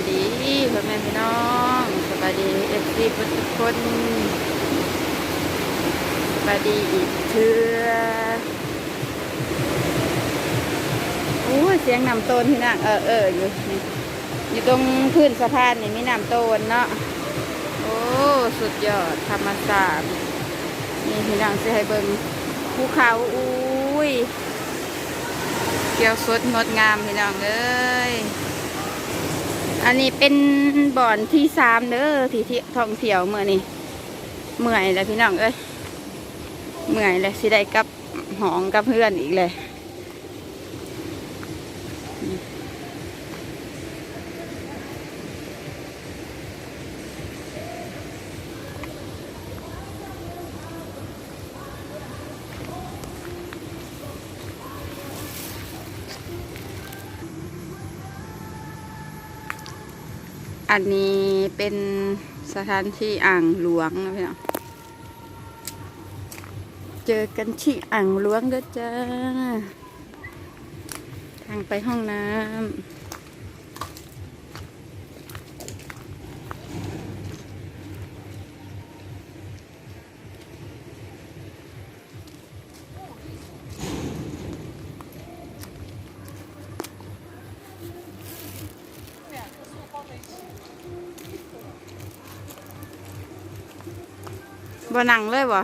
ายดีพ่อแม่พี่น้องสบายดีเอฟซีทุกคนสบายดีอีกเทือโอ้เสียงน้ำโตนพี่นางเออเอออยู่นี่อยู่ตรงพื้นสะพานนี่มีน้ำโตนเนาะโอ้สุดยอดธรรมศาสตร์นี่พี่นางจะให้เบิ่งภูเขาอุ้ยเกียวสดงดงามพี่น้องเอ้ย อันนี้เป็นบ่อนที่สามเด้อที่ที่ท่องเที่ยวเมื่อนี่เมื่อยแล้วพี่น้องเอ้ยเมื่อยแล้วสิได้กับหองกับเพื่อนอีกเลย อันนี้เป็นสถานที่อ่างหลวงนะพี่น้องเจอกันที่อ่างหลวงด้อจ้า ทางไปห้องน้ำ บ่นั่งเลยบ่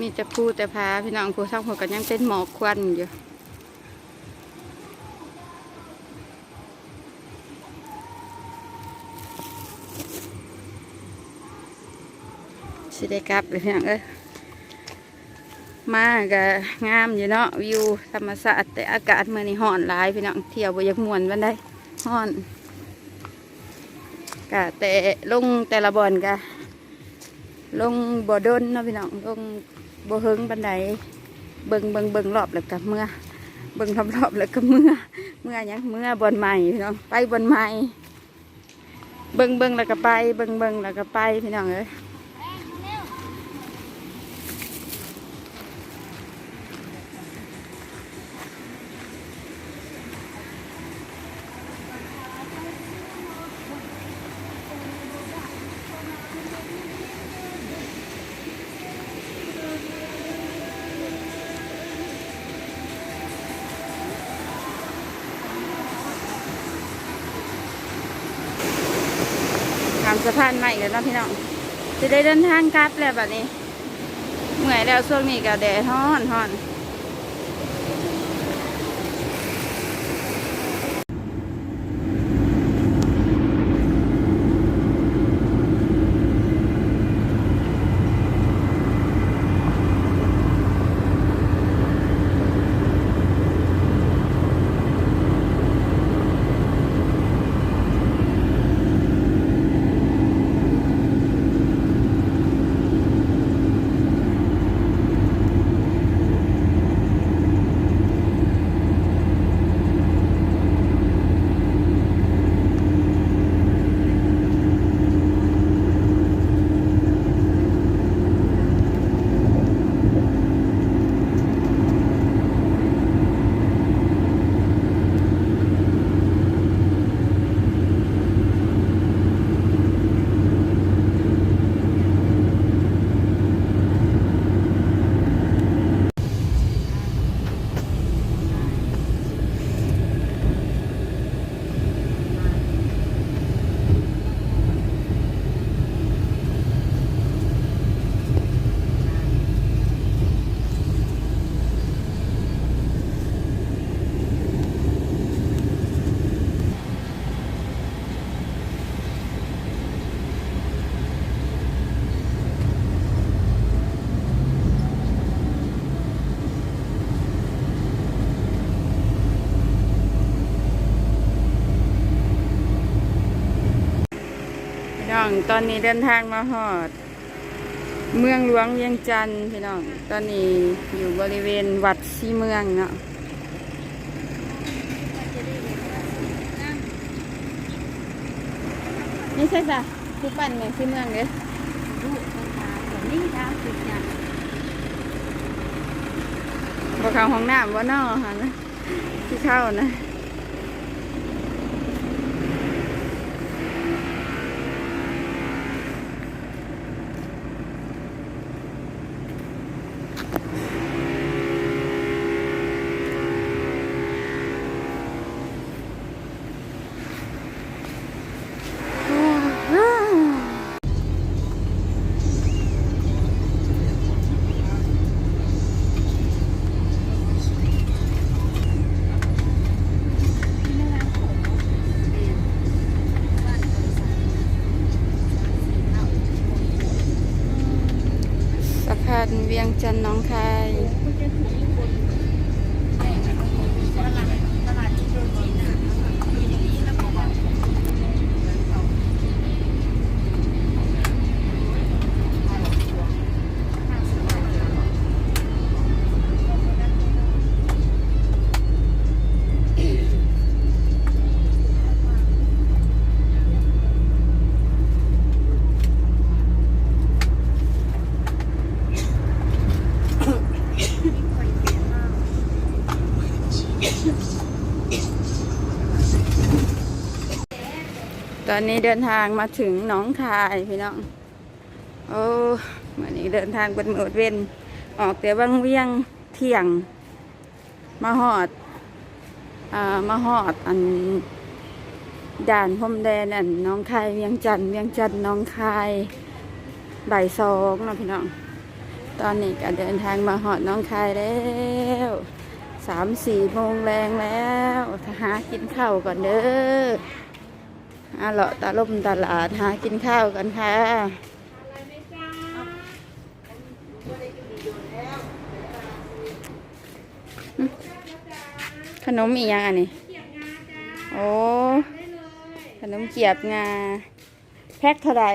มีแต่พูแต่พาพี่น้องผู้ทั้งหมดก็ยังเป็นหมอกควันอยู่ ได้กลับเลยเพียงเอ้ยมาก็งามอยู่เนาะวิวธรรมศาสตร์แต่อากาศเมื่อนี้ร้อนหลายพี่น้องเที่ยวบยากมวนวันใดร้อนกะแต่ลงแต่ละบ่อนกะลงบ่อดนเนาะพี่น้องลงบ่เฮิงบันไดเบิ่งเบิ่งเบิ่งรอบแล้วก็เมื่อเบิ่งรอบๆแล้วก็เมื่อเมื่อหยังเมื่อบอนใหม่พี่น้องไปบอนใหม่เบิ่งเบิ่งแล้วก็ไปเบิ่งเบิ่งแล้วก็ไปพี่น้องเอ้ย ทำสะพานใหม่กันนะพี่น้องจะได้เดินทางกลับแล้วแบบนี้เมื่อยแล้วช่วงนี้ก็แดดฮ้อนฮ้อน ตอนนี้เดินทางมาหอด เมืองหลวงเวียงจันทน์พี่น้อง ตอนนี้อยู่บริเวณวัดซีเมืองเนาะนี่ใช่จ้ะผู้ปั่นแม่ซีเมืองเด้อลูกคนตายแบบนี้ดาวติดอย่างบ่เข้าห้องน้ำบ่นอค่ะนะที่เข้านะ นเวียงจันทน์น้องคาย ตอนนี้เดินทางมาถึงหนองคายพี่น้อง โอ้วันนี้เดินทางเป็นหมดเว้นออกแต่บางเวียงเที่ยง มาหอดอ่ามาหอดอันด่านพรมแดนอันหน้องคายเวียงจันทน์เวียงจันทน์หน้องคายบ่ายสองนะพี่น้อง ตอนนี้ก็เดินทางมาหอดน้องคายแล้วสามสี่โมงแรงแล้วถ้าหากินข้าวก่อนเด้อ อาเลาะตาล่มตลาดหากินข้าวกันค่ะขนมอีกอย่างอันนี้โอ้ขนมเกียบงา แพ็คเท่าไหร่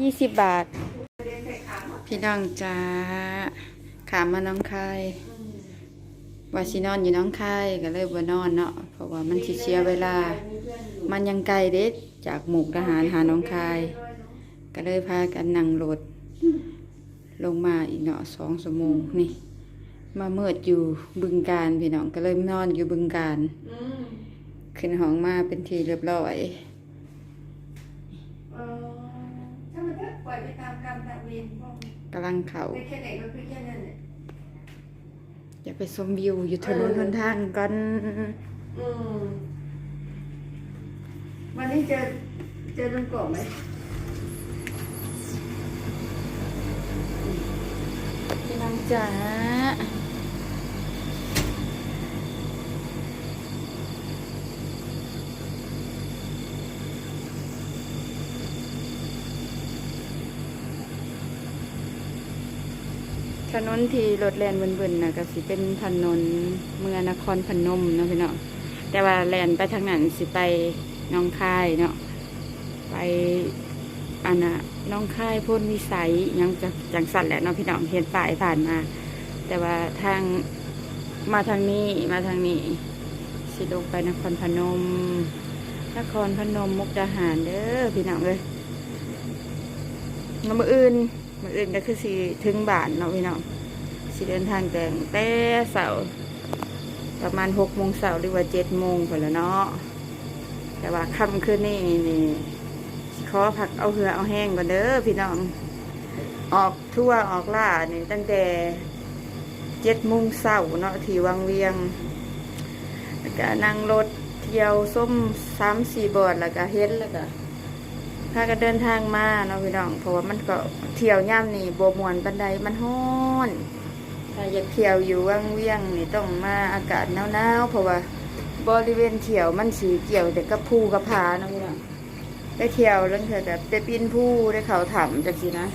ยี่สิบบาท พี่น้องจ้าขามมาน้องคายว่าสินอนอยู่น้องคายก็เลยบ่นอนเนาะเพราะว่ามันสิเสียเวลา มันยังไกลเด็ดจากหมุกทหารหาน้องคาย ก็เลยพากันนั่งรถลงมาอีกเนาะสองชั่วโมงนี่ มาเมิดอยู่บึงการพี่น้องก็เลยนอนอยู่บึงการขึ้นห้องมาเป็นทีเรียบร้อยกำลังเขาไปแค่ไหนมันคือแค่นั้นแหละอย่าไปชมวิวอยู่ถนนหนทางกันอืม วันนี้เจอเจอลุงกบไหมพี่น้องจ๋าถนนที่รถแลนเบิ่นๆนะก็สิเป็นถนนเมืองนครพนมเนาะพี่เนาะแต่ว่าแลนไปทางนั้นสิไป น้องค่ายเนาะไปอันน่ะน้องค่ายพ้นวิสัยยังจะจังสันแหละเนาะพี่น้องเห็นป้ายผ่านมา แต่ว่าทางมาทางนี้มาทางนี้ สิลงไปนครพนมนครพนมมุกดาหารเด้อพี่น้องเลยงามืออื่นมืออื่นก็คือสิถึงบ้านเนาะพี่น้องสิเดินทางแต่งแต่เสาร์ประมาณหกโมงเสาร์หรือว่าเจ็ดโมงไปแล้วเนาะ แต่ว่าค่ำคืนนี้นี่ขอผักเอาเหือเอาแห้งก่อนเด้อพี่น้อง ออกทั่วออกล่านี่ตั้งแต่เจ็ดโมงเช้าเนาะที่วังเวียงแล้วก็นั่งรถเที่ยวส้มสามสี่บอดแล้วก็เฮ็ดแล้วก็พากันเดินทางมาเนาะพี่น้องเพราะว่ามันก็เที่ยวย่ำนี่บมวนบันไดมันฮ้อนถ้าอยากเที่ยวอยู่วังเวียงนี่ต้องมาอากาศหนาวๆเพราะว่า บริเวณเที่ยวมันสีเกี่ยวแต่กับภูกับผาเนาะพี่น้องได้เที่ยวแล้วเธอแบบได้ปีนภูได้เขาถ่ำจังสินะ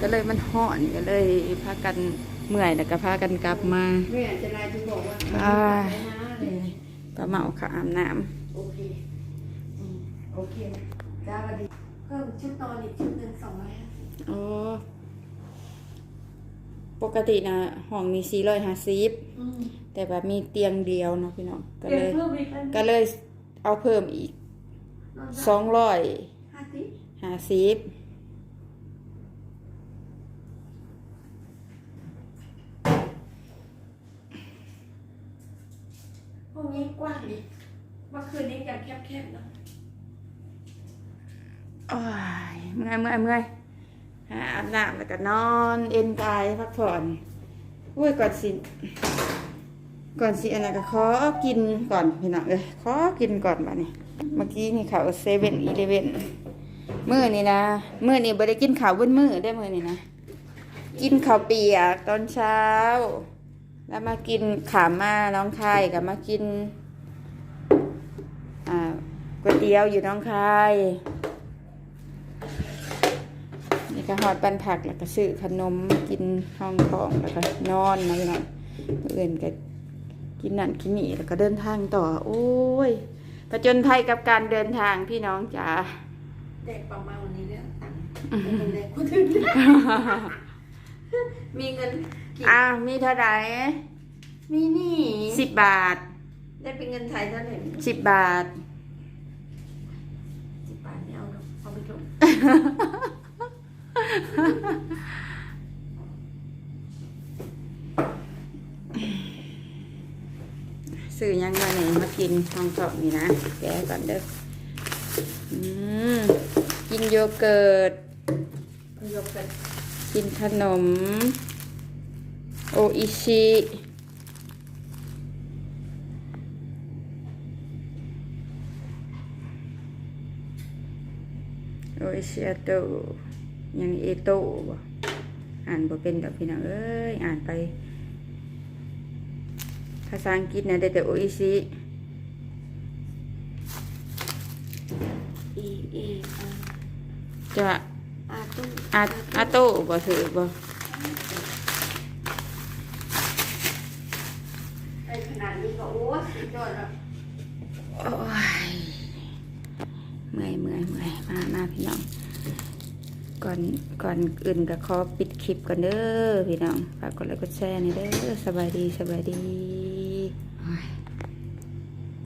ก็เลยมันห่อนก็เลยพากันเมื่อยแล้วก็พากันกลับมาแม่จะนายถึงบอกว่าอ่าไปหาเลยปลาเหมาค่ะอาบน้โอเคอืมโอเคจ้าสวัสดีำเพิ่มชุดนอนอีกชุดหนึ่งสองร้อยห้าสิบอ๋อ ปกตินะห้องมีสี่ร้อยห้าสิบอืมแต่แบบมีเตียงเดียวเนาะพี่น้องก็เดี๋เลยวยเพิ่มอีกอันก็เลยเอาเพิ่มอีกนอนสองร้อยห้าสิบห้าสิบห้องนี้กว้างดิเมื่อคืนนี้ยังแคบๆเนาะโอ้ยเมื่อยเมื่อยเมื่อย หาอาบน้ำแล้วก็นอนเอ็นกายพักผ่อนอุ้ยก่อนสิก่อนสิอันนั้นก็ขอกินก่อนพี่น้องเอ้ยขอกินก่อนบัดนี้เมื่อกี้นี่เขาเซเว่นอีเลเว่นมื้อนี่นะมื้อนี่บ่ได้กินข้าวเบิ้นมือได้มื้อนี่นะกินข้าวเปียกตอนเช้า แล้วมากินขามมาน้องคายกับมากินอ่าก๋วยเตี๋ยวอยู่น้องคาย นี่ก็หอดปันผักแล้วก็ซื้อขนมกินห้องของแล้วก็นอนนะพี่น้องมื้ออื่นก็กินนั่นกินนี่แล้วก็เดินทางต่อ โอ้ยผจญภัยกับการเดินทางพี่น้องจ๋าเด็กประมาณวันนี้เนี่ยตังค์เป็นเด็กคนอื่นมีเงินกี่อะมีเท่าไหร่มีหนี่สิบบาท ได้เป็นเงินไทยเท่าไหร่สิบบาทสิบบาทเนี่ยเอาเนอะเอาไปจบ ซื้อยังไงนี่มากินห้องสองนี่นะแกะก่อนเด้ออืมกินโยเกิร์ตเอายกไปกินขนม โออิชิโออิชิอาโตะ ยังเอโตะบ่อ่านบ่เป็นดอกพี่น้องเอ้ยอ่านไป ภาษาอังกฤษนะได้แต่โออิชิอีอีอาจะอาตุ้อาอาโตะบ่ถือบ่ไอขนาดนี้ก็โอ้สุดยอดแล้วโอ้ยเมื่อยเมื่อยเมื่อยมามาพี่น้อง ก่อนก่อนอื่นก็ขอปิดคลิปก่อนเด้อพี่น้องฝากกดไลค์กดแชร์นี่เด้อสบายดีสบายดี